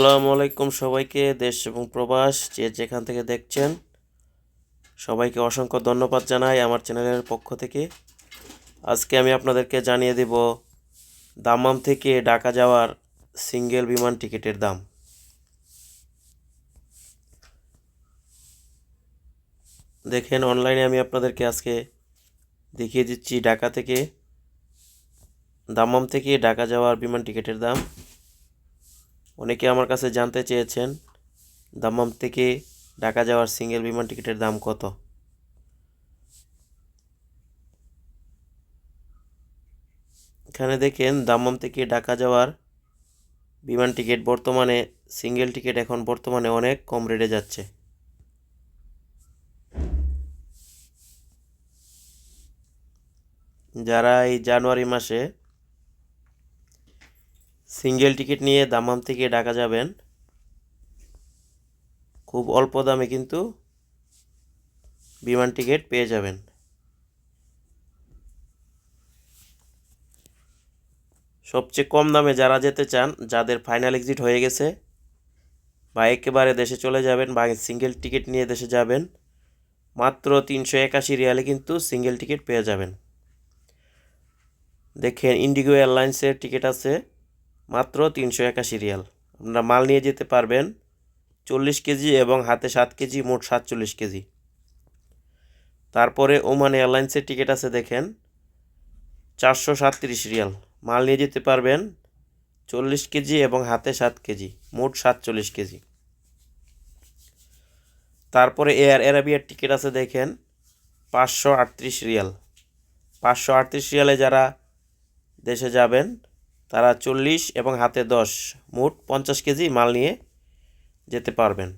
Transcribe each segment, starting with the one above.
আসসালামু আলাইকুম সবাইকে, দেশ এবং প্রবাস যে যেখান থেকে দেখছেন। সবাইকে অসংখ্য ধন্যবাদ জানাই আমার চ্যানেলের পক্ষ থেকে। আজকে আমি আপনাদেরকে জানিয়ে দেব দামাম থেকে ঢাকা যাওয়ার সিঙ্গেল বিমান টিকিটের দাম। দেখেন, অনলাইনে আমি আপনাদেরকে আজকে দেখিয়ে দিচ্ছি ঢাকা থেকে দামাম থেকে ঢাকা যাওয়ার বিমান টিকিটের দাম। অনেকে আমার কাছে জানতে চেয়েছেন দামাম থেকে ঢাকা যাওয়ার সিঙ্গেল বিমান টিকিটের দাম কত? এখানে দেখেন দামাম থেকে ঢাকা যাওয়ার বিমান টিকিট বর্তমানে, সিঙ্গেল টিকিট এখন বর্তমানে অনেক কম রেটে যাচ্ছে। যারা এই জানুয়ারি মাসে সিঙ্গেল টিকিট নিয়ে দামাম থেকে ঢাকা যাবেন। খুব অল্প দামে কিন্তু বিমান টিকিট পেয়ে যাবেন। সবচেয়ে কম দামে যারা যেতে চান, যাদের ফাইনাল এক্সিট হয়ে গেছে বা একেবারে দেশে চলে যাবেন বা সিঙ্গেল টিকিট নিয়ে দেশে যাবেন, মাত্র তিনশো একাশি রিয়ালে কিন্তু সিঙ্গেল টিকিট পেয়ে যাবেন। দেখেন ইন্ডিগো এয়ারলাইন্সের টিকিট আছে। মাত্র তিনশো একাশি রিয়াল। আপনারা মাল নিয়ে যেতে পারবেন চল্লিশ কেজি এবং হাতে সাত কেজি, মোট সাতচল্লিশ কেজি। তারপরে ওমান এয়ারলাইন্সের টিকিট আছে দেখেন, চারশো সাতত্রিশ রিয়াল। মাল নিয়ে যেতে পারবেন চল্লিশ কেজি এবং হাতে সাত কেজি, মোট সাতচল্লিশ কেজি। তারপরে এয়ার অ্যারাবিয়ার টিকিট আছে দেখেন, পাঁচশো আটত্রিশ রিয়াল। পাঁচশো আটত্রিশ রিয়ালে যারা দেশে যাবেন তারা চল্লিশ এবং হাতে দশ। মোট পঞ্চাশ কেজি মাল নিয়ে যেতে পারবেন।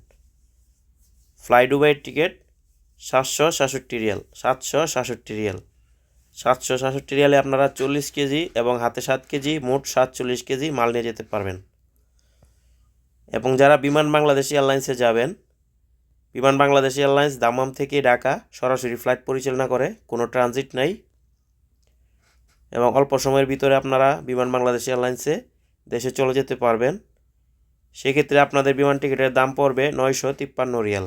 ফ্লাই দুবাইয়ের টিকিট সাতশো সাতষট্টি রিয়াল, সাতশো সাতষট্টি রিয়াল। সাতশো সাতষট্টি রিয়ালে আপনারা চল্লিশ কেজি এবং হাতে সাত কেজি, মোট সাতচল্লিশ কেজি মাল নিয়ে যেতে পারবেন। এবং যারা বিমান বাংলাদেশ এয়ারলাইন্সে যাবেন, বিমান বাংলাদেশ এয়ারলাইন্স দামাম থেকে ঢাকা সরাসরি ফ্লাইট পরিচালনা করে, কোনো ট্রানজিট নাই। এবং অল্প সময়ের ভিতরে আপনারা বিমান বাংলাদেশ এয়ারলাইন্সে দেশে চলে যেতে পারবেন। সেক্ষেত্রে আপনাদের বিমান টিকিটের দাম পড়বে নয়শো তিপ্পান্ন রিয়াল।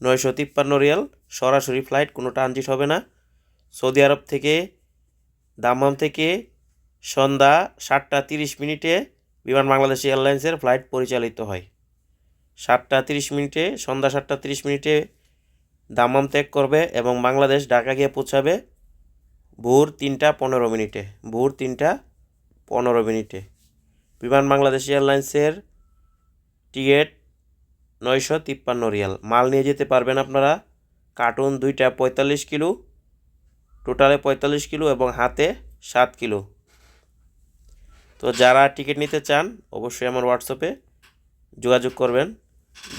নয়শো তিপ্পান্ন রিয়াল সরাসরি ফ্লাইট, কোনো ট্রানজিট হবে না। সৌদি আরব থেকে দাম্মাম থেকে সন্ধ্যা সাতটা তিরিশ মিনিটে বিমান বাংলাদেশ এয়ারলাইন্সের ফ্লাইট পরিচালিত হয়। সাতটা তিরিশ মিনিটে, সন্ধ্যা সাতটা তিরিশ মিনিটে দাম্মাম ত্যাগ করবে এবং বাংলাদেশ ঢাকা গিয়ে পৌঁছাবে। ভোর তিনটা পনেরো মিনিটে, ভোর তিনটা পনেরো মিনিটে। বিমান বাংলাদেশ এয়ারলাইন্সের টিকিট নয়শো তিপ্পান্ন রিয়াল। মাল নিয়ে যেতে পারবেন আপনারা। কার্টুন দুইটা পঁয়তাল্লিশ কিলো, টোটালে পঁয়তাল্লিশ কিলো এবং হাতে সাত কিলো। তো যারা টিকিট নিতে চান, অবশ্যই আমার হোয়াটসঅ্যাপে যোগাযোগ করবেন।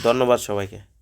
ধন্যবাদ সবাইকে।